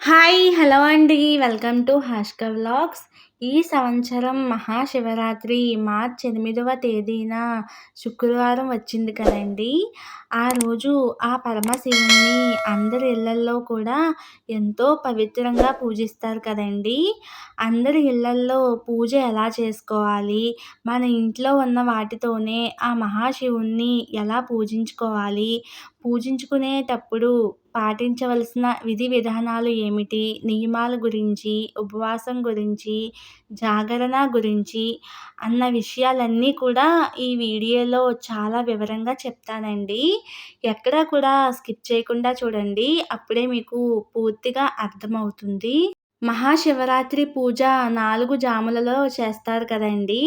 Hi hello అండి. Welcome to హాష్క vlogs ఈ సంవత్సరం మహాశివరాత్రి మార్చ్ ఎనిమిదవ తేదీన శుక్రవారం వచ్చింది కదండి. ఆ రోజు ఆ పరమశివుని అందరి ఇళ్ళల్లో కూడా ఎంతో పవిత్రంగా పూజిస్తారు కదండి. అందరి ఇళ్ళల్లో పూజ ఎలా చేసుకోవాలి? మన ఇంట్లో ఉన్న వాటితోనే ఆ మహాశివుణ్ణి ఎలా పూజించుకోవాలి? పూజించుకునేటప్పుడు పాటించవలసిన విధి విధానాలు ఏమిటి? నియమాల గురించి ఉపవాసం గురించి జాగరణ గురించి అన్న విషయాలన్నీ కూడా ఈ వీడియోలో చాలా వివరంగా చెప్తానండి. ఎక్కడ కూడా స్కిప్ చేయకుండా చూడండి. అప్పుడే మీకు పూర్తిగా అర్థమవుతుంది. మహాశివరాత్రి పూజ నాలుగు జాములలో చేస్తారు కదండి.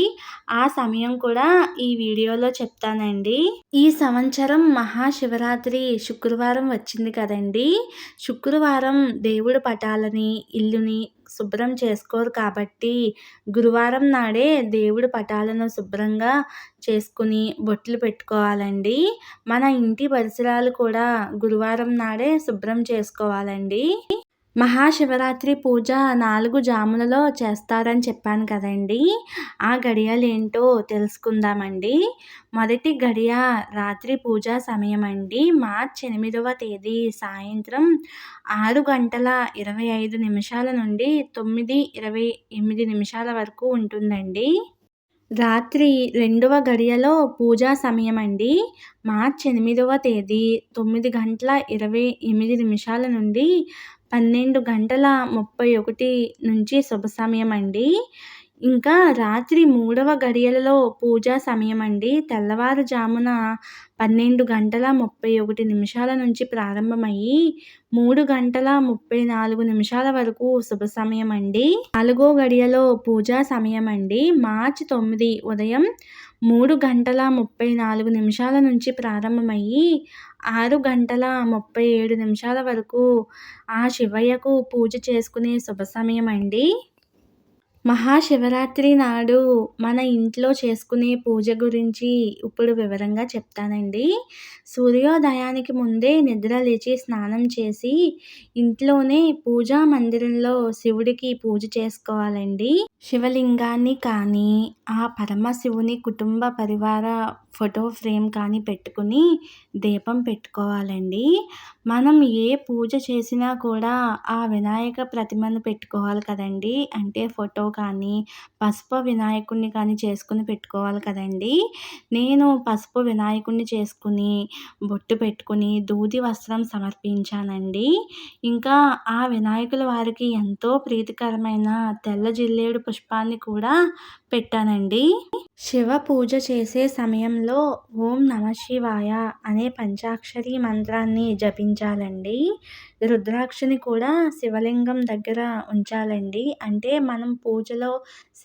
ఆ సమయం కూడా ఈ వీడియోలో చెప్తానండి. ఈ సంవత్సరం మహాశివరాత్రి శుక్రవారం వచ్చింది కదండి. శుక్రవారం దేవుడు పటాలని ఇల్లుని శుభ్రం చేసుకోరు కాబట్టి గురువారం నాడే దేవుడి పటాలను శుభ్రంగా చేసుకుని బొట్లు పెట్టుకోవాలండి. మన ఇంటి పరిసరాలు కూడా గురువారం నాడే శుభ్రం చేసుకోవాలండి. మహాశివరాత్రి పూజ నాలుగు జాములలో చేస్తారని చెప్పాను కదండి. ఆ గడియలు ఏంటో తెలుసుకుందామండి. మొదటి గడియ రాత్రి పూజా సమయం అండి మార్చ్ ఎనిమిదవ తేదీ సాయంత్రం ఆరు గంటల ఇరవై ఐదు నిమిషాల నుండి తొమ్మిది ఇరవై ఎనిమిది నిమిషాల వరకు ఉంటుందండి. రాత్రి రెండవ గడియలో పూజా సమయం అండి మార్చ్ ఎనిమిదవ తేదీ తొమ్మిది గంటల ఇరవై ఎనిమిది నిమిషాల నుండి పన్నెండు గంటల ముప్పై ఒకటి నుంచి శుభ సమయం అండి. ఇంకా రాత్రి మూడవ గడియలలో పూజా సమయం అండి తెల్లవారుజామున పన్నెండు గంటల ముప్పై ఒకటి నిమిషాల నుంచి ప్రారంభమయ్యి మూడు గంటల ముప్పై నాలుగు నిమిషాల వరకు శుభ సమయం అండి నాలుగో గడియలో పూజా సమయం అండి మార్చి తొమ్మిది ఉదయం మూడు గంటల ముప్పై నాలుగు నిమిషాల నుంచి ప్రారంభమయ్యి ఆరు గంటల ముప్పై ఏడు నిమిషాల వరకు ఆ శివయ్యకు పూజ చేసుకునే శుభ సమయం అండి మహాశివరాత్రి నాడు మన ఇంట్లో చేసుకునే పూజ గురించి ఇప్పుడు వివరంగా చెప్తానండి. సూర్యోదయానికి ముందే నిద్ర లేచి స్నానం చేసి ఇంట్లోనే పూజా మందిరంలో శివుడికి పూజ చేసుకోవాలండి. శివలింగాన్ని కానీ ఆ పరమశివుని కుటుంబ పరివార ఫోటో ఫ్రేమ్ కానీ పెట్టుకుని దీపం పెట్టుకోవాలండి. మనం ఏ పూజ చేసినా కూడా ఆ వినాయక ప్రతిమను పెట్టుకోవాలి కదండి. అంటే ఫోటో కానీ పసుపు వినాయకుడిని కానీ చేసుకుని పెట్టుకోవాలి కదండి. నేను పసుపు వినాయకుడిని చేసుకుని బొట్టు పెట్టుకుని దూది వస్త్రం సమర్పించానండి. ఇంకా ఆ వినాయకుల వారికి ఎంతో ప్రీతికరమైన తెల్ల జిల్లేడు పుష్పాన్ని కూడా పెట్టానండి. శివ పూజ చేసే సమయంలో ఓం నమ శివాయ అనే పంచాక్షరి మంత్రాన్ని జపించాలండి. రుద్రాక్షని కూడా శివలింగం దగ్గర ఉంచాలండి. అంటే మనం పూజలో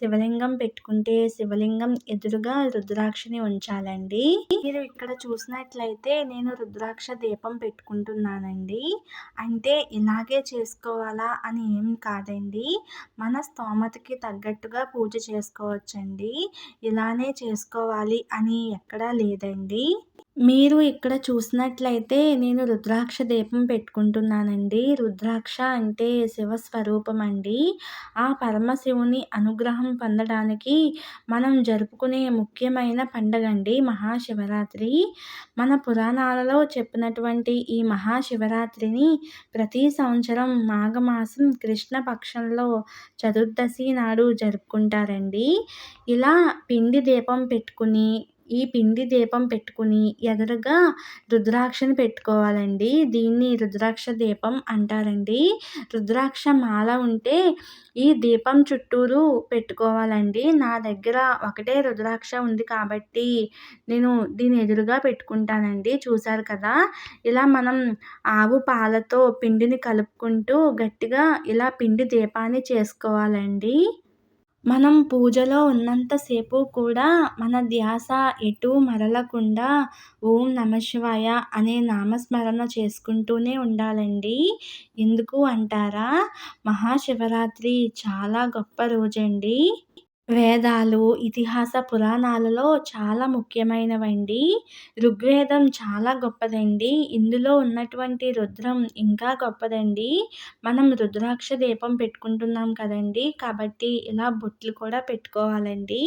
శివలింగం పెట్టుకుంటే శివలింగం ఎదురుగా రుద్రాక్షని ఉంచాలండి. మీరు ఇక్కడ చూసినట్లయితే నేను రుద్రాక్ష దీపం పెట్టుకుంటున్నానండి. అంటే ఇలాగే చేసుకోవాలా అని ఏం కాదండి. మన స్తోమతకి తగ్గట్టుగా పూజ చేసుకోవచ్చండి. ఇలానే చేసుకోవాలి అని ఎక్కడా లేదండి. మీరు ఇక్కడ చూసినట్లయితే నేను రుద్రాక్ష దీపం పెట్టుకుంటున్నానండి. రుద్రాక్ష అంటే శివస్వరూపం అండి. ఆ పరమశివుని అనుగ్రహం పొందడానికి మనం జరుపుకునే ముఖ్యమైన పండగ అండి మహాశివరాత్రి. మన పురాణాలలో చెప్పినటువంటి ఈ మహాశివరాత్రిని ప్రతి సంవత్సరం మాఘమాసం కృష్ణపక్షంలో చతుర్దశి నాడు జరుపుకుంటారండి. ఇలా పిండి దీపం పెట్టుకుని ఈ పిండి దీపం పెట్టుకుని ఎదురుగా రుద్రాక్షని పెట్టుకోవాలండి. దీన్ని రుద్రాక్ష దీపం అంటారండి. రుద్రాక్ష మాల ఉంటే ఈ దీపం చుట్టూరు పెట్టుకోవాలండి. నా దగ్గర ఒకటే రుద్రాక్ష ఉంది కాబట్టి నేను దీని ఎదురుగా పెట్టుకుంటానండి. చూశారు కదా? ఇలా మనం ఆవు పాలతో పిండిని కలుపుకుంటూ గట్టిగా ఇలా పిండి దీపాన్ని చేసుకోవాలండి. మనం పూజలో ఉన్నంతసేపు కూడా మన ధ్యాస ఎటు మరలకుండా ఓం నమ శివాయ అనే నామస్మరణ చేసుకుంటూనే ఉండాలండి. ఎందుకు అంటారా? మహాశివరాత్రి చాలా గొప్ప రోజండి. వేదాలు, ఇతిహాస పురాణాలలో చాలా ముఖ్యమైనవండి. ఋగ్వేదం చాలా గొప్పదండి. ఇందులో ఉన్నటువంటి రుద్రం ఇంకా గొప్పదండి. మనం రుద్రాక్ష దీపం పెట్టుకుంటున్నాం కదండీ! కాబట్టి ఇలా బొట్లు కూడా పెట్టుకోవాలండి.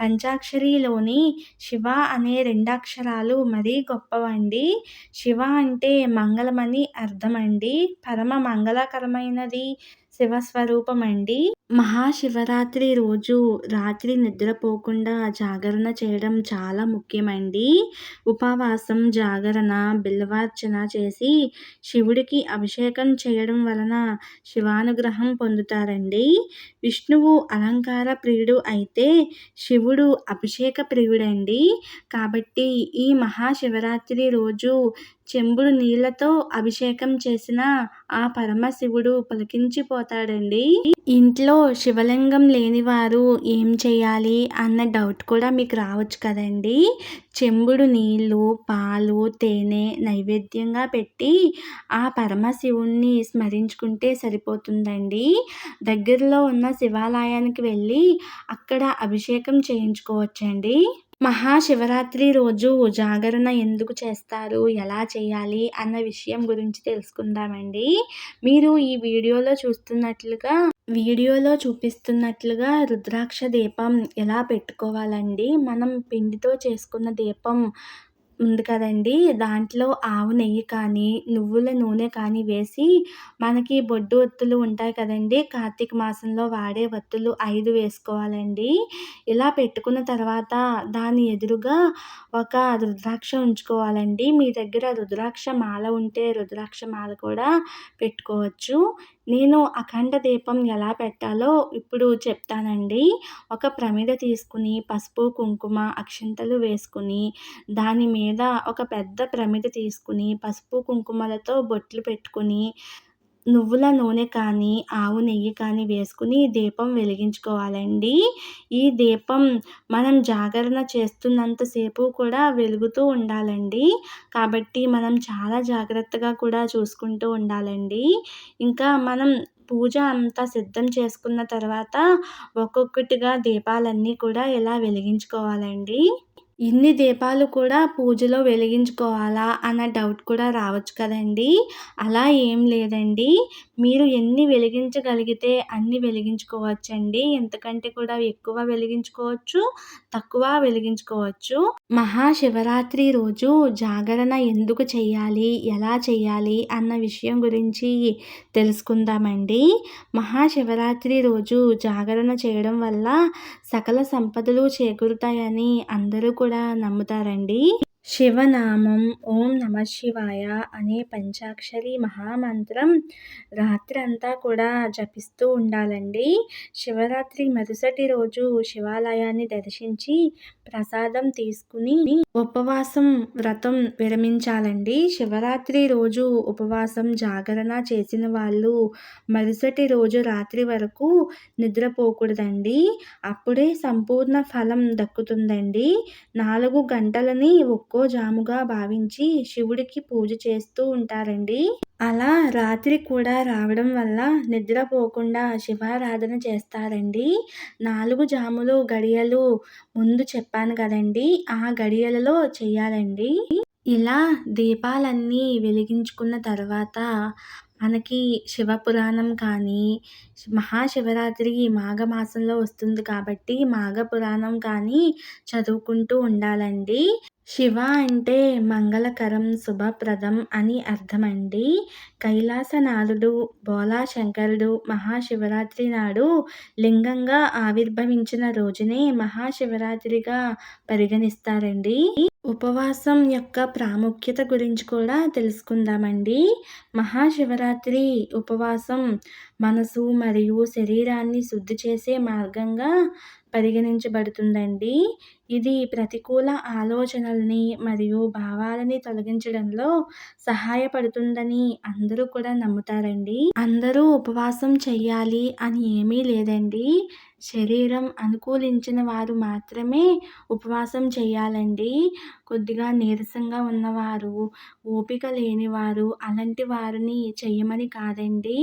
పంచాక్షరిలోని శివ అనే రెండాక్షరాలు మరీ గొప్పవండి. శివ అంటే మంగళమని అర్థమండి. పరమ మంగళకరమైనది శివస్వరూపమండి. మహాశివరాత్రి రోజు రాత్రి నిద్రపోకుండా జాగరణ చేయడం చాలా ముఖ్యమండి. ఉపవాసం, జాగరణ, బిల్వార్చన చేసి శివుడికి అభిషేకం చేయడం వలన శివానుగ్రహం పొందుతారండి. విష్ణువు అలంకార ప్రియుడు అయితే శివుడు అభిషేక ప్రియుడండి. కాబట్టి ఈ మహాశివరాత్రి రోజు చెంబుడు నీళ్ళతో అభిషేకం చేసినా ఆ పరమశివుడు పులకించిపోతాడండి. ఇంట్లో శివలింగం లేనివారు ఏం చేయాలి అన్న డౌట్ కూడా మీకు రావచ్చు కదండీ! చెంబుడు నీళ్ళు పాలు, తేనె నైవేద్యంగా పెట్టి ఆ పరమశివుణ్ణి స్మరించుకుంటే సరిపోతుందండి. దగ్గరలో ఉన్న శివాలయానికి వెళ్ళి అక్కడ అభిషేకం చేయించుకోవచ్చండి. మహాశివరాత్రి రోజు జాగరణ ఎందుకు చేస్తారు? ఎలా చేయాలి? అన్న విషయం గురించి తెలుసుకుందామండి. మీరు ఈ వీడియోలో చూస్తున్నట్లుగా వీడియోలో చూపిస్తున్నట్లుగా రుద్రాక్ష దీపం ఎలా పెట్టుకోవాలండి. మనం పిండితో చేసుకున్న దీపం ఉంది కదండీ! దాంట్లో ఆవు నెయ్యి కానీ, నువ్వుల నూనె కానీ వేసి మనకి బొడ్డు ఒత్తులు ఉంటాయి కదండీ! కార్తీక మాసంలో వాడే ఒత్తులు ఐదు వేసుకోవాలండి. ఇలా పెట్టుకున్న తర్వాత దాని ఎదురుగా ఒక రుద్రాక్ష ఉంచుకోవాలండి. మీ దగ్గర రుద్రాక్ష మాల ఉంటే రుద్రాక్ష మాల కూడా పెట్టుకోవచ్చు. నేను అఖండ దీపం ఎలా పెట్టాలో ఇప్పుడు చెప్తానండి. ఒక ప్రమిద తీసుకుని పసుపు, కుంకుమ, అక్షింతలు వేసుకుని దాని మీద ఒక పెద్ద ప్రమిద తీసుకుని పసుపు, కుంకుమలతో బొట్లు పెట్టుకుని నువ్వుల నూనె కానీ, ఆవు నెయ్యి కానీ వేసుకుని దీపం వెలిగించుకోవాలండి. ఈ దీపం మనం జాగరణ చేస్తున్నంతసేపు కూడా వెలుగుతూ ఉండాలండి. కాబట్టి మనం చాలా జాగ్రత్తగా కూడా చూసుకుంటూ ఉండాలండి. ఇంకా మనం పూజ అంతా సిద్ధం చేసుకున్న తర్వాత ఒక్కొక్కటిగా దీపాలన్నీ కూడా ఇలా వెలిగించుకోవాలండి. ఇన్ని దీపాలు కూడా పూజలో వెలిగించుకోవాలా అన్న డౌట్ కూడా రావచ్చు కదండీ! అలా ఏం లేదండి. మీరు ఎన్ని వెలిగించగలిగితే అన్ని వెలిగించుకోవచ్చండి. ఎంతకంటే కూడా ఎక్కువ వెలిగించుకోవచ్చు. తక్కువ వెలిగించుకోవచ్చు. మహాశివరాత్రి రోజు జాగరణ ఎందుకు చేయాలి? ఎలా చేయాలి? అన్న విషయం గురించి తెలుసుకుందామండి. మహాశివరాత్రి రోజు జాగరణ చేయడం వల్ల సకల సంపదలు చేకూరుతాయని అందరూ కూడా నమ్ముతారండి. శివనామం ఓం నమఃశివాయ అనే పంచాక్షరి మహామంత్రం రాత్రంతా కూడా జపిస్తూ ఉండాలండి. శివరాత్రి మరుసటి రోజు శివాలయాన్ని దర్శించి ప్రసాదం తీసుకుని ఉపవాసం వ్రతం విరమించాలండి. శివరాత్రి రోజు ఉపవాసం, జాగరణ చేసిన వాళ్ళు మరుసటి రోజు రాత్రి వరకు నిద్రపోకూడదండి. అప్పుడే సంపూర్ణ ఫలం దక్కుతుందండి. నాలుగు గంటలని ఒక్క జాముగా భావించి శివుడికి పూజ చేస్తూ ఉంటారండి. అలా రాత్రి కూడా రావడం వల్ల నిద్రపోకుండా శివారాధన చేస్తారండి. నాలుగు జాములు గడియలు ముందు చెప్పాను కదండీ! ఆ గడియలలో చేయాలండి. ఇలా దీపాలన్నీ వెలిగించుకున్న తర్వాత మనకి శివపురాణం కానీ మహాశివరాత్రి మాఘమాసంలో వస్తుంది కాబట్టి మాఘపురాణం కానీ చదువుకుంటూ ఉండాలండి. శివ అంటే మంగళకరం, శుభప్రదం అని అర్థమండి. కైలాసనాథుడు బోలాశంకరుడు మహాశివరాత్రి నాడు లింగంగా ఆవిర్భవించిన రోజునే మహాశివరాత్రిగా పరిగణిస్తారండి. ఉపవాసం యొక్క ప్రాముఖ్యత గురించి కూడా తెలుసుకుందామండి. మహాశివరాత్రి ఉపవాసం మనసు మరియు శరీరాన్ని శుద్ధి చేసే మార్గంగా పరిగణించబడుతుందండి. ఇది ప్రతికూల ఆలోచనల్ని మరియు భావాలని తొలగించడంలో సహాయపడుతుందని అందరూ కూడా నమ్ముతారండి. అందరూ ఉపవాసం చెయ్యాలి అని ఏమీ లేదండి. శరీరం అనుకూలించిన వారు మాత్రమే ఉపవాసం చేయాలండి కొద్దిగా నీరసంగా ఉన్నవారు, ఓపిక లేనివారు అలాంటి వారిని చెయ్యమని కాదండి.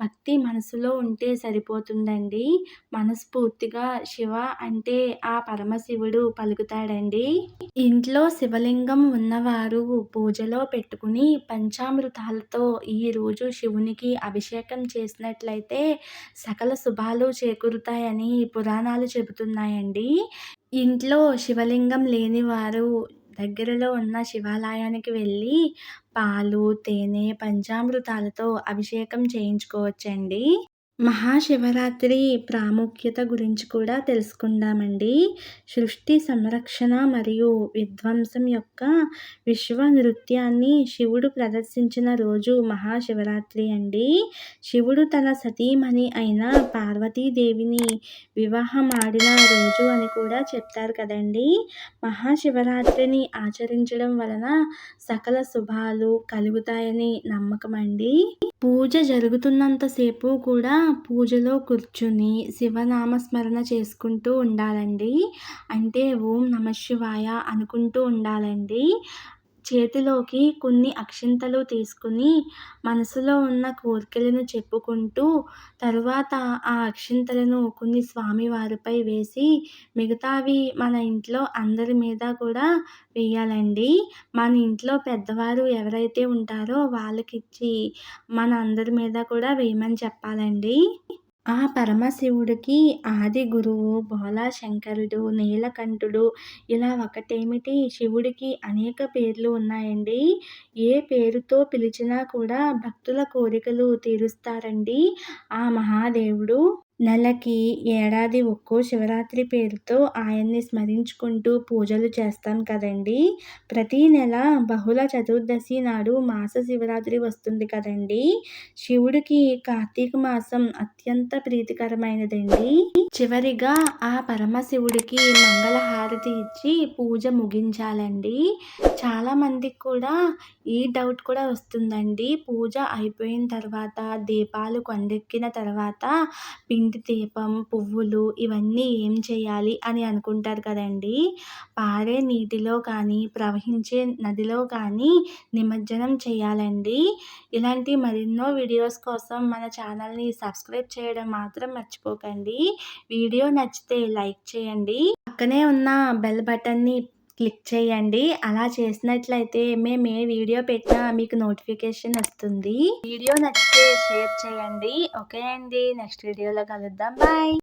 భక్తి మనసులో ఉంటే సరిపోతుందండి. మనస్ఫూర్తిగా శివ అంటే ఆ పరమశివుడు పలుకుతాడండి. ఇంట్లో శివలింగం ఉన్నవారు పూజలో పెట్టుకుని పంచామృతాలతో ఈరోజు శివునికి అభిషేకం చేసినట్లయితే సకల శుభాలు చేకూరుతాయని పురాణాలు చెబుతున్నాయండి. ఇంట్లో శివలింగం లేనివారు దగ్గరలో ఉన్న శివాలయానికి వెళ్ళి పాలు తేనె పంచామృతాలతో అభిషేకం చేయించుకోవచ్చండి. మహాశివరాత్రి ప్రాముఖ్యత గురించి కూడా తెలుసుకుందామండి. సృష్టి సంరక్షణ మరియు విధ్వంసం యొక్క విశ్వ నృత్యాన్ని శివుడు ప్రదర్శించిన రోజు మహాశివరాత్రి అండి. శివుడు తన సతీమణి అయిన పార్వతీదేవిని వివాహమాడిన రోజు అని కూడా చెప్తారు కదండి. మహాశివరాత్రిని ఆచరించడం వలన సకల శుభాలు కలుగుతాయని నమ్మకం అండి పూజ జరుగుతున్నంతసేపు కూడా పూజలో కూర్చుని శివనామస్మరణ చేసుకుంటూ ఉండాలండి. అంటే ఓం నమ శివాయ అనుకుంటూ ఉండాలండి. చేతిలోకి కొన్ని అక్షింతలు తీసుకుని మనసులో ఉన్న కోరికలను చెప్పుకుంటూ తరువాత ఆ అక్షింతలను కొన్ని స్వామివారిపై వేసి మిగతావి మన ఇంట్లో అందరి మీద కూడా వేయాలండి. మన ఇంట్లో పెద్దవారు ఎవరైతే ఉంటారో వాళ్ళకిచ్చి మన అందరి మీద కూడా వేయమని చెప్పాలండి. ఆ పరమశివుడికి ఆది గురువు శంకరుడు నీలకంఠుడు ఇలా ఒకటేమిటి? శివుడికి అనేక పేర్లు ఉన్నాయండి. ఏ పేరుతో పిలిచినా కూడా భక్తుల కోరికలు తీరుస్తారండి ఆ మహాదేవుడు. నెలకి ఏడాది ఒక్కో శివరాత్రి పేరుతో ఆయన్ని స్మరించుకుంటూ పూజలు చేస్తాం కదండి. ప్రతీ నెల బహుళ చతుర్దశి నాడు మాస శివరాత్రి వస్తుంది కదండి. శివుడికి కార్తీక మాసం అత్యంత ప్రీతికరమైనదండి. చివరిగా ఆ పరమశివుడికి మంగళహారతి ఇచ్చి పూజ ముగించాలండి. చాలామందికి కూడా ఈ డౌట్ కూడా వస్తుందండి. పూజ అయిపోయిన తర్వాత దీపాలు కొండెక్కిన తర్వాత పిండి దీపం పువ్వులు ఇవన్నీ ఏం చేయాలి అని అనుకుంటారు కదండి. పారే నీటిలో కానీ ప్రవహించే నదిలో కానీ నిమజ్జనం చేయాలండి. ఇలాంటి మరెన్నో వీడియోస్ కోసం మన ఛానల్ని సబ్స్క్రైబ్ చేయడం మాత్రం మర్చిపోకండి. వీడియో నచ్చితే లైక్ చేయండి. పక్కనే ఉన్న బెల్ బటన్ని క్లిక్ చేయండి. అలా చేసినట్లయితే మేము ఏ వీడియో పెట్టినా మీకు నోటిఫికేషన్ వస్తుంది. వీడియో నచ్చితే షేర్ చేయండి. ఓకే అండి. నెక్స్ట్ వీడియోలో కలుద్దాం. బాయ్.